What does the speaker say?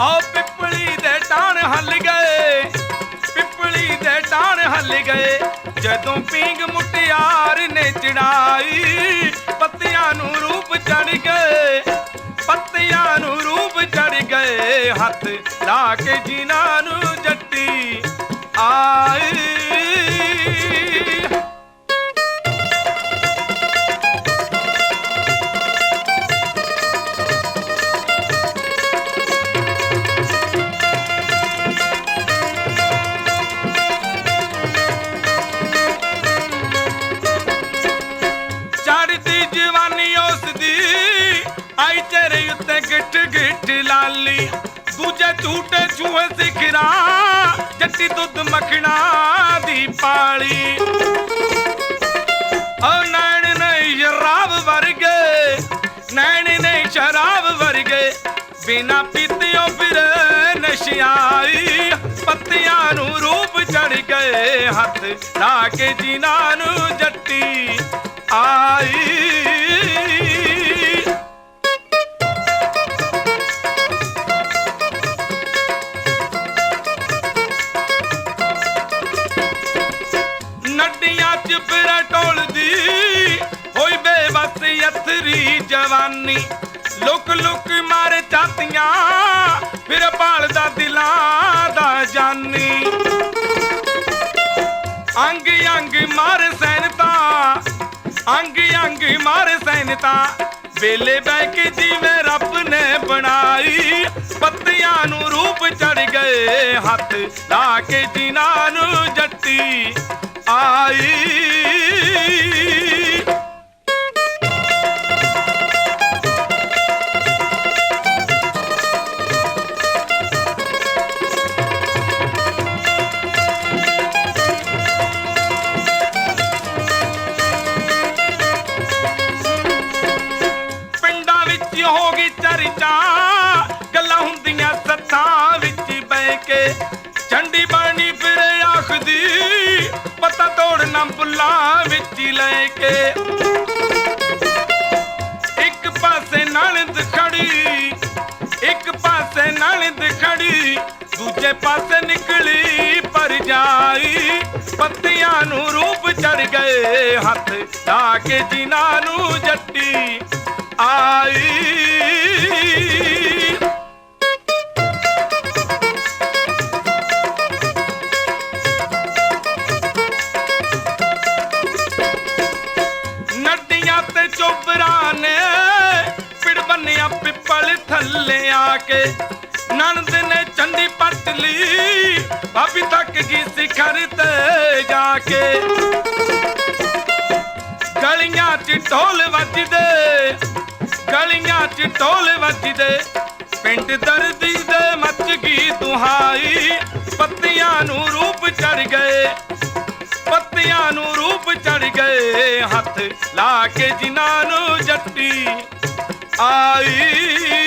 ਆ ਪਿੱਪਲੀ ਦੇ ਟਾਣ ਹੱਲ ਗਏ। ਪਿੱਪਲੀ ਦੇ ਟਾਣ ਹੱਲ ਗਏ। ਜਦੋਂ ਪੀਂਗ ਮੁਟਿਆਰ ਨੇ ਚੜਾਈ ਪੱਤਿਆਂ ਨੂੰ ਰੂਪ ਚੜ ਗਏ। ਪੱਤਿਆਂ ਨੂੰ ਰੂਪ ਚੜ ਗਏ। ਹੱਥ ਲਾ ਕੇ ਜਿਨਾਂ ਨੂੰ ਜੱਟੀ ਆਏ ਗਿੱਟ ਗਿੱਟ ਲਾਲੀ, ਦੂਜੇ ਝੂਟੇ ਚੂਹੇ ਸਿਖਰਾ, ਜੱਟੀ ਦੁੱਧ ਮੱਖਣਾ ਦੀ ਪਾਲੀ। ਓ ਨੈਣ ਨਹੀਂ ਸ਼ਰਾਬ ਵਰਗੇ, ਨੈਣ ਨਹੀਂ ਸ਼ਰਾਬ ਵਰਗੇ, ਬਿਨਾ ਪੀਤਿਓ ਫਿਰ ਨਸ਼ਿਆਈ, ਪੱਤਿਆਂ ਨੂੰ ਰੂਪ ਚੜ ਗਏ ਹੱਥ ਲਾ ਕੇ ਜਿਨ੍ਹਾਂ ਨੂੰ ਜੱਟੀ ਆਈ। ਜਵਾਨੀ। ਲੁਕ ਲੁਕ ਮਾਰੇ ਚਾਤੀਆਂ ਫਿਰ ਭਾਲਦਾ ਦਿਲਾਂ ਦਾ ਜਾਨੀ। ਅੰਗ ਅੰਗ ਮਾਰ ਸੈਨਤਾ। ਅੰਗ ਅੰਗ ਮਾਰ ਸੈਨਤਾ। ਵੇਲੇ ਬਹਿ ਕੇ ਜਿਵੇਂ ਰੱਬ ਨੇ ਬਣਾਈ। ਪੱਤਿਆਂ ਨੂੰ ਰੂਪ ਚੜ ਗਏ ਹੱਥ ਲਾ ਕੇ ਜਿਨਾਂ ਨੂੰ ਜੱਟੀ ਆਈ। ਪਿੰਡਾਂ ਹੋ ਗਈ ਚਰਚਾ। ਗੱਲਾਂ ਹੁੰਦੀਆਂ ਸੱਥਾਂ ਵਿੱਚ ਬਹਿ ਕੇ। ਝੰਡੀ ਬਾਣੀ ਫਿਰ ਆਖਦੀ, ਪਤਾ ਤੋੜਨਾ ਬੁੱਲਾਂ ਵਿੱਚ ਲੈ ਕੇ। ਇੱਕ ਪਾਸੇ ਨਣਦ ਖੜੀ, ਇੱਕ ਪਾਸੇ ਨਲਦ ਖੜੀ, ਦੂਜੇ ਪਾਸੇ ਨਿਕਲੀ ਪਰ ਜਾਈ। ਪੱਤਿਆਂ ਨੂੰ ਰੂਪ ਚੜ ਗਏ ਹੱਥ ਲਾ ਕੇ, ਜਿਨ੍ਹਾਂ ਨੂੰ ਜੱਟੀ ਆਈ। ਨੱਡੀਆਂ ਤੇ ਚੋਬਰਾਂ ਨੇ ਪਿੜ ਬੰਨਿਆ ਪਿੱਪਲ ਥੱਲੇ ਆ ਕੇ। ਨੰਦ ਨੇ ਚੰਡੀ ਪੱਟ ਲਈ, ਭਾਬੀ ਥੱਕ ਗਈ ਸਿਖਰ ਤੇ ਜਾ ਕੇ। ਗਲੀਆਂ 'ਚ ਢੋਲ ਵੱਜਦੇ ਗਲੀਆਂ ਢੋਲ ਵੱਜਦੇ, ਪਿੰਡ ਦਰਦੀ ਦੇ ਮੱਚ ਗਈ ਦੁਹਾਈ। ਪੱਤਿਆਂ ਨੂੰ ਰੂਪ ਚੜ ਗਏ, ਪੱਤਿਆਂ ਨੂੰ ਰੂਪ ਚੜ ਗਏ। ਹੱਥ ਲਾ ਕੇ ਜਿਨ੍ਹਾਂ ਨੂੰ ਜੱਟੀ ਆਈ।